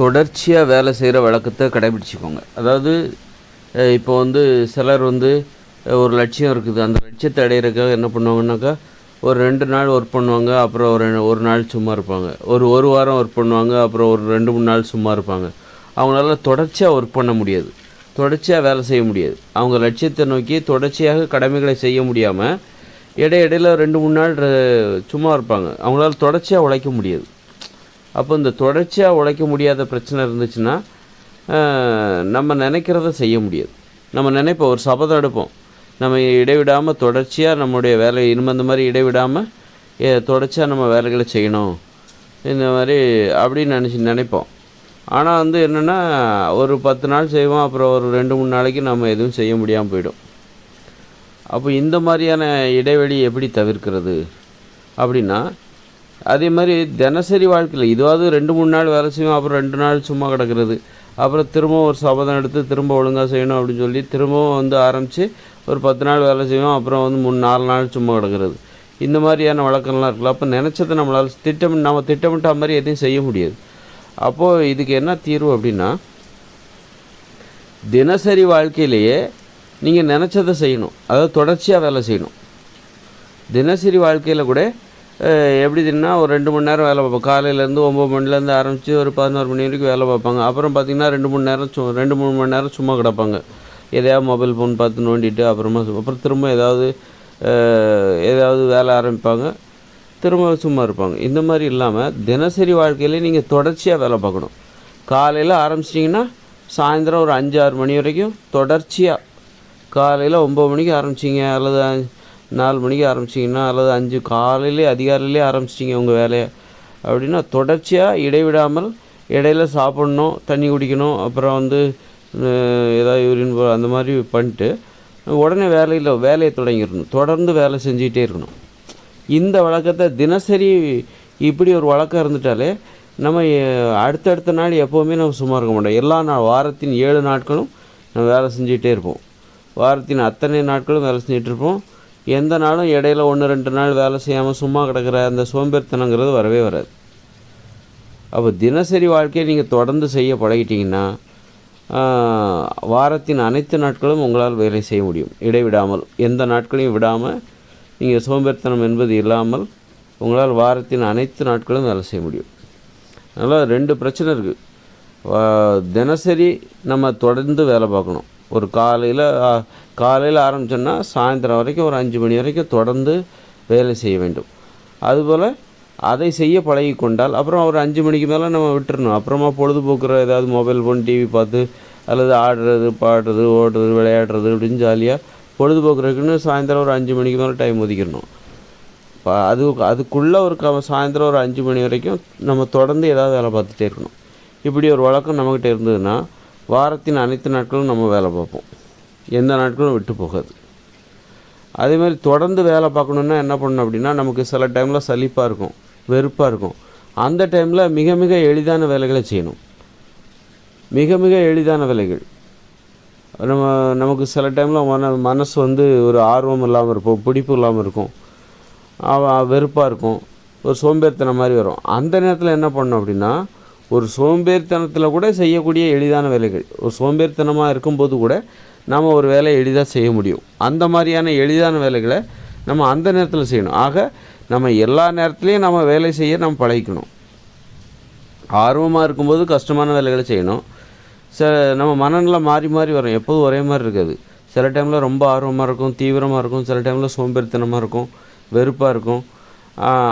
தொடர்ச்சியாக வேலை செய்கிற வழக்கத்தை கடைபிடிச்சிக்கோங்க. அதாவது இப்போ வந்து சிலர் வந்து ஒரு லட்சியம் இருக்குது. அந்த லட்சியத்தை அடையிறதுக்காக என்ன பண்ணுவாங்கன்னாக்கா ஒரு ரெண்டு நாள் ஒர்க் பண்ணுவாங்க அப்புறம் ஒரு ஒரு நாள் சும்மா இருப்பாங்க. ஒரு ஒரு வாரம் ஒர்க் பண்ணுவாங்க அப்புறம் ஒரு ரெண்டு மூணு நாள் சும்மா இருப்பாங்க. அவங்களால தொடர்ச்சியாக ஒர்க் பண்ண முடியாது. தொடர்ச்சியாக வேலை செய்ய முடியாது. அவங்க லட்சியத்தை நோக்கி தொடர்ச்சியாக கடமைகளை செய்ய முடியாமல் இடையிடையில் ரெண்டு மூணு நாள் சும்மா இருப்பாங்க. அவங்களால தொடர்ச்சியாக உழைக்க முடியாது. அப்போ இந்த தொடர்ச்சியாக உழைக்க முடியாத பிரச்சனை இருந்துச்சுன்னா நம்ம நினைக்கிறத செய்ய முடியாது. நம்ம நினைப்போம் ஒரு சபதம் எடுப்போம். நம்ம இடைவிடாமல் தொடர்ச்சியாக நம்முடைய வேலை இனிமே இந்த மாதிரி இடைவிடாமல் தொடர்ச்சியாக நம்ம வேலைகளை செய்யணும். இந்த மாதிரி அப்படின்னு நினச்சி நினைப்போம். ஆனால் வந்து என்னென்னா ஒரு பத்து நாள் செய்வோம் அப்புறம் ஒரு ரெண்டு மூணு நாளைக்கு நம்ம எதுவும் செய்ய முடியாமல் போயிடும். அப்போ இந்த மாதிரியான இடைவெளி எப்படி தவிர்க்கிறது? அப்படின்னா அதே மாதிரி தினசரி வாழ்க்கையில் இதுவாவது ரெண்டு மூணு நாள் வேலை செய்வோம் அப்புறம் ரெண்டு நாள் சும்மா கிடக்கிறது. அப்புறம் திரும்பவும் ஒரு சபதம் எடுத்து திரும்ப ஒழுங்காக செய்யணும் அப்படின்னு சொல்லி திரும்பவும் வந்து ஆரம்பித்து ஒரு பத்து நாள் வேலை செய்வோம் அப்புறம் வந்து மூணு நாலு நாள் சும்மா கிடக்கிறது. இந்த மாதிரியான வழக்கம்லாம் இருக்குல்ல அப்போ நினச்சதை நம்மளால் திட்டம் நம்ம திட்டமிட்ட மாதிரி எதையும் செய்ய முடியாது. அப்போது இதுக்கு என்ன தீர்வு அப்படின்னா தினசரி வாழ்க்கையிலேயே நீங்கள் நினச்சதை செய்யணும். அதாவது தொடர்ச்சியாக வேலை செய்யணும். தினசரி வாழ்க்கையில் கூட எப்படி தின்னா ஒரு ரெண்டு மணி நேரம் வேலை பார்ப்போம். காலையிலேருந்து ஒம்பது மணிலேருந்து ஆரம்பித்து ஒரு பதினோரு மணி வரைக்கும் வேலை பார்ப்பாங்க. அப்புறம் பார்த்திங்கன்னா ரெண்டு மணி நேரம் சு ரெண்டு மூணு மணி நேரம் சும்மா கிடப்பாங்க. எதையாவது மொபைல் ஃபோன் பார்த்து நோண்டிட்டு அப்புறமா அப்புறம் திரும்ப ஏதாவது ஏதாவது வேலை ஆரம்பிப்பாங்க. திரும்ப சும்மா இருப்பாங்க. இந்த மாதிரி இல்லாமல் தினசரி வாழ்க்கையிலே நீங்கள் தொடர்ச்சியாக வேலை பார்க்கணும். காலையில் ஆரம்பிச்சிட்டிங்கன்னா சாயந்தரம் ஒரு அஞ்சு ஆறு மணி வரைக்கும் தொடர்ச்சியாக காலையில் ஒம்பது மணிக்கு ஆரம்பிச்சிங்க அல்லது நாலு மணிக்கு ஆரம்பிச்சிங்கன்னா அல்லது அஞ்சு காலையிலே அதிகாலையிலே ஆரம்பிச்சிட்டிங்க உங்கள் வேலையை. அப்படின்னா தொடர்ச்சியாக இடைவிடாமல் இடையில சாப்பிட்ணும் தண்ணி குடிக்கணும் அப்புறம் வந்து ஏதாவது யூரின் போ அந்த மாதிரி பண்ணிட்டு உடனே வேலையில் வேலையை தொடங்கிடணும். தொடர்ந்து வேலை செஞ்சுக்கிட்டே இருக்கணும். இந்த வழக்கத்தை தினசரி இப்படி ஒரு வழக்கம் இருந்துட்டாலே நம்ம அடுத்தடுத்த நாள் எப்போவுமே நம்ம சும்மா இருக்க மாட்டோம். எல்லா நாள் வாரத்தின் ஏழு நாட்களும் நம்ம வேலை செஞ்சுக்கிட்டே இருப்போம். வாரத்தின் அத்தனை நாட்களும் வேலை செஞ்சிகிட்டு இருப்போம். எந்த நாளும் இடையில ஒன்று ரெண்டு நாள் வேலை செய்யாமல் சும்மா கிடக்கிற அந்த சோம்பேறித்தனங்கிறது வரவே வராது. அப்போ தினசரி வாழ்க்கையை நீங்கள் தொடர்ந்து செய்ய பழகிட்டிங்கன்னா வாரத்தின் அனைத்து நாட்களும் உங்களால் வேலை செய்ய முடியும். இடைவிடாமல் எந்த நாட்களையும் விடாமல் நீங்கள் சோம்பேறித்தனம் என்பது இல்லாமல் உங்களால் வாரத்தின் அனைத்து நாட்களும் வேலை செய்ய முடியும். அதனால் ரெண்டு பிரச்சனை இருக்குது தினசரி நம்ம தொடர்ந்து வேலை பார்க்கணும். ஒரு காலையில் காலையில் ஆரம்பிச்சோன்னா சாயந்தரம் வரைக்கும் ஒரு அஞ்சு மணி வரைக்கும் தொடர்ந்து வேலை செய்ய வேண்டும். அதுபோல் அதை செய்ய பழகி கொண்டால் அப்புறம் ஒரு அஞ்சு மணிக்கு மேலே நம்ம விட்டுறணும். அப்புறமா பொழுதுபோக்குற ஏதாவது மொபைல் ஃபோன் டிவி பார்த்து அல்லது ஆடுறது பாடுறது ஓடுறது விளையாடுறது அப்படின்னு ஜாலியாக பொழுதுபோக்குறதுக்குன்னு சாயந்தரம் ஒரு அஞ்சு மணிக்கு மேலே டைம் ஒதுக்கிடணும். இப்போ அது அதுக்குள்ளே ஒரு க சாயந்தரம் ஒரு அஞ்சு மணி வரைக்கும் நம்ம தொடர்ந்து ஏதாவது வேலை பார்த்துட்டே இருக்கணும். இப்படி ஒரு வழக்கம் நம்மக்கிட்ட இருந்ததுன்னா வாரத்தின் அனைத்து நாட்களும் நம்ம வேலை பார்ப்போம். எந்த நாட்களும் விட்டு போகாது. அதே மாதிரி தொடர்ந்து வேலை பார்க்கணுன்னா என்ன பண்ணணும் அப்படின்னா நமக்கு சில டைமில் சலிப்பாக இருக்கும் வெறுப்பாக இருக்கும். அந்த டைமில் மிக மிக எளிதான வேலைகளை செய்யணும். மிக மிக எளிதான வேலைகள். நம்ம நமக்கு சில டைமில் மன மனசு வந்து ஒரு ஆர்வம் இல்லாமல் இருக்கும் பிடிப்பு இல்லாமல் இருக்கும். வெறுப்பாக இருக்கும். ஒரு சோம்பேறித்தனம் மாதிரி வரும். அந்த நேரத்தில் என்ன பண்ணணும் அப்படின்னா ஒரு சோம்பேறித்தனத்தில் கூட செய்யக்கூடிய எளிதான வேலைகள். ஒரு சோம்பேறித்தனமாக இருக்கும்போது கூட நம்ம ஒரு வேலையை எளிதாக செய்ய முடியும். அந்த மாதிரியான எளிதான வேலைகளை நம்ம அந்த நேரத்தில் செய்யணும். ஆக நம்ம எல்லா நேரத்துலையும் நம்ம வேலை செய்ய நம்ம பழகிக்கணும். ஆர்வமாக இருக்கும்போது கஷ்டமான வேலைகளை செய்யணும். ச நம்ம மனநிலை மாறி மாறி வரும். எப்போதும் ஒரே மாதிரி இருக்காது. சில டைமில் ரொம்ப ஆர்வமாக இருக்கும் தீவிரமாக இருக்கும். சில டைமில் சோம்பேறித்தனமாக இருக்கும் வெறுப்பாக இருக்கும்.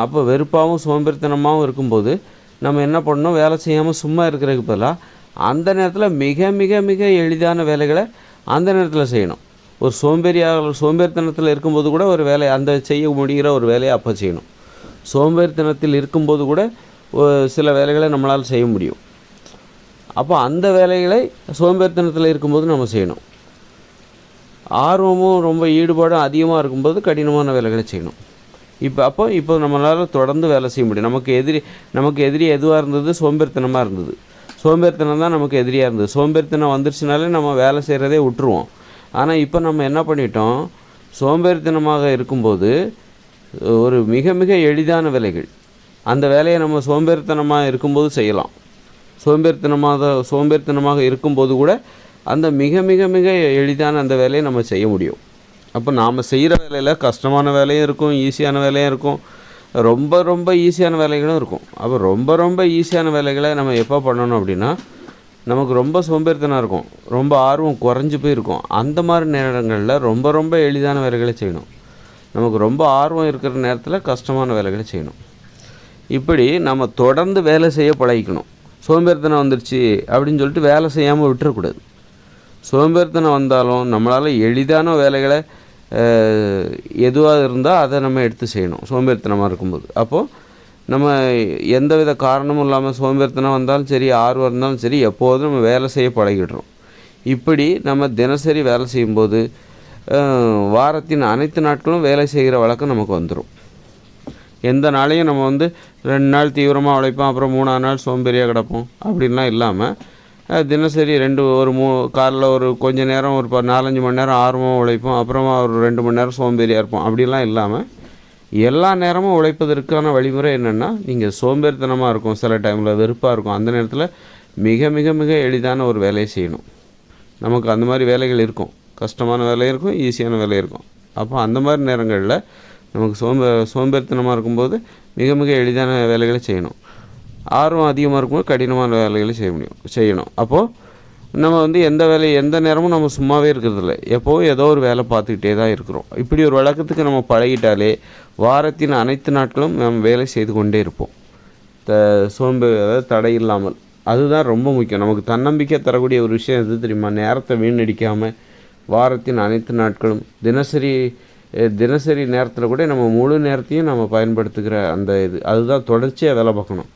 அப்போ வெறுப்பாகவும் சோம்பேறித்தனமாகவும் இருக்கும்போது நம்ம என்ன பண்ணணும்? வேலை செய்யாமல் சும்மா இருக்கிறதுக்கு பதிலாக அந்த நேரத்தில் மிக மிக மிக எளிதான வேலைகளை அந்த நேரத்தில் செய்யணும். ஒரு சோம்பேறியாக சோம்பேறித்தனத்தில் இருக்கும்போது கூட ஒரு வேலையை அந்த செய்ய முடிகிற ஒரு வேலையை அப்போ செய்யணும். சோம்பேறித்தனத்தில் இருக்கும்போது கூட ஒரு சில வேலைகளை நம்மளால் செய்ய முடியும். அப்போ அந்த வேலைகளை சோம்பேறித்தனத்தில் இருக்கும்போது நம்ம செய்யணும். ஆர்வமும் ரொம்ப ஈடுபாடும் அதிகமாக இருக்கும்போது கடினமான வேலைகளை செய்யணும். இப்போ அப்போ இப்போ நம்மளால் தொடர்ந்து வேலை செய்ய முடியும். நமக்கு எதிரி நமக்கு எதிரி எதுவாக இருந்தது? சோம்பேறித்தனமாக இருந்தது. சோம்பேறித்தனம் தான் நமக்கு எதிரியாக இருந்தது. சோம்பேறித்தனம் வந்துருச்சுனாலே நம்ம வேலை செய்கிறதே விட்டுருவோம். ஆனால் இப்போ நம்ம என்ன பண்ணிட்டோம்? சோம்பேறித்தனமாக இருக்கும்போது ஒரு மிக மிக எளிதான வேலைகள். அந்த வேலையை நம்ம சோம்பேறித்தனமாக இருக்கும்போது செய்யலாம். சோம்பேறித்தனமாக சோம்பேறித்தனமாக இருக்கும்போது கூட அந்த மிக மிக மிக எளிதான அந்த வேலையை நம்ம செய்ய முடியும். அப்போ நாம் செய்கிற வேலையில் கஷ்டமான வேலையும் இருக்கும் ஈஸியான வேலையும் இருக்கும். ரொம்ப ரொம்ப ஈஸியான வேலைகளும் இருக்கும். அப்போ ரொம்ப ரொம்ப ஈஸியான வேலைகளை நம்ம எப்போ பண்ணணும் அப்படின்னா நமக்கு ரொம்ப சோம்பேறித்தனம் இருக்கும். ரொம்ப ஆர்வம் குறைஞ்சி போயிருக்கும். அந்த மாதிரி நேரங்களில் ரொம்ப ரொம்ப எளிதான வேலைகளை செய்யணும். நமக்கு ரொம்ப ஆர்வம் இருக்கிற நேரத்தில் கஷ்டமான வேலைகளை செய்யணும். இப்படி நம்ம தொடர்ந்து வேலை செய்ய பழகிக்கணும். சோம்பேறித்தனம் வந்துருச்சு அப்படின்னு சொல்லிட்டு வேலை செய்யாமல் விட்டுறக்கூடாது. சோம்பேறித்தனம் வந்தாலும் நம்மளால் எளிதான வேலைகளை எதுவாக இருந்தால் அதை நம்ம எடுத்து செய்யணும். சோம்பேறித்தனமாக இருக்கும்போது. அப்போது நம்ம எந்த வித காரணமும் இல்லாமல் சோம்பேறித்தனம் வந்தாலும் சரி ஆர்வம் இருந்தாலும் சரி எப்போதும் நம்ம வேலை செய்ய பழகிடுறோம். இப்படி நம்ம தினசரி வேலை செய்யும்போது வாரத்தின் அனைத்து நாட்களும் வேலை செய்கிற வழக்கம் நமக்கு வந்துடும் எந்த நாளையும் நம்ம வந்து ரெண்டு நாள் தீவிரமாக உழைப்போம் அப்புறம் மூணாவது நாள் சோம்பேறியாக கிடப்போம் அப்படின்லாம் இல்லாமல் தினசரி ரெண்டு ஒரு மூ காலைல ஒரு கொஞ்ச நேரம் ஒரு ப- நாலஞ்சு மணி நேரம் ஆர்வமாக உழைப்போம். அப்புறமா ஒரு ரெண்டு மணி நேரம் சோம்பேறியாக இருப்போம். அப்படிலாம் இல்லாமல் எல்லா நேரமும் உழைப்பதற்கான வழிமுறை என்னென்னா நீங்கள் சோம்பேறித்தனமாக இருக்கும். சில டைமில் வெறுப்பாக இருக்கும். அந்த நேரத்தில் மிக மிக மிக எளிதான ஒரு வேலையை செய்யணும். நமக்கு அந்த மாதிரி வேலைகள் இருக்கும். கஷ்டமான வேலையும் இருக்கும் ஈஸியான வேலையும் இருக்கும். அப்போ அந்த மாதிரி நேரங்களில் நமக்கு சோம்பே சோம்பேறித்தனமாக இருக்கும்போது மிக மிக எளிதான வேலைகளை செய்யணும். ஆர்வம் அதிகமாக இருக்கும்போது கடினமான வேலைகளை செய்ய முடியும் செய்யணும். அப்போது நம்ம வந்து எந்த வேலையை எந்த நேரமும் நம்ம சும்மாவே இருக்கிறதில்ல. எப்போவும் ஏதோ ஒரு வேலை பார்த்துக்கிட்டே தான் இருக்கிறோம். இப்படி ஒரு வழக்கத்துக்கு நம்ம பழகிட்டாலே வாரத்தின் அனைத்து நாட்களும் நம்ம வேலை செய்து கொண்டே இருப்போம். த சோம்பு அதாவது தடை இல்லாமல். அதுதான் ரொம்ப முக்கியம். நமக்கு தன்னம்பிக்கை தரக்கூடிய ஒரு விஷயம் எது தெரியுமா? நேரத்தை வீணடிக்காமல் வாரத்தின் அனைத்து நாட்களும் தினசரி தினசரி நேரத்தில் கூட நம்ம முழு நேரத்தையும் நம்ம பயன்படுத்துகிற அந்த இது. அதுதான் தொடர்ச்சியாக வேலை பார்க்கணும்.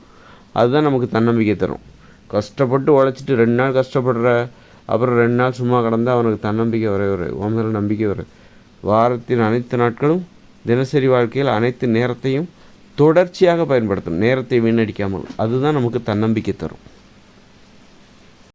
அதுதான் நமக்கு தன்னம்பிக்கை தரும். கஷ்டப்பட்டு உழைச்சிட்டு ரெண்டு நாள் கஷ்டப்படுற அப்புறம் ரெண்டு நாள் சும்மா கடந்தால் அவனுக்கு தன்னம்பிக்கை வரவே வரும் உன் நம்பிக்கை வரும். வாரத்தின் அனைத்து நாட்களும் தினசரி வாழ்க்கையில் அனைத்து நேரத்தையும் தொடர்ச்சியாக பயன்படுத்தணும். நேரத்தை வீணடிக்காமல். அதுதான் நமக்கு தன்னம்பிக்கை தரும்.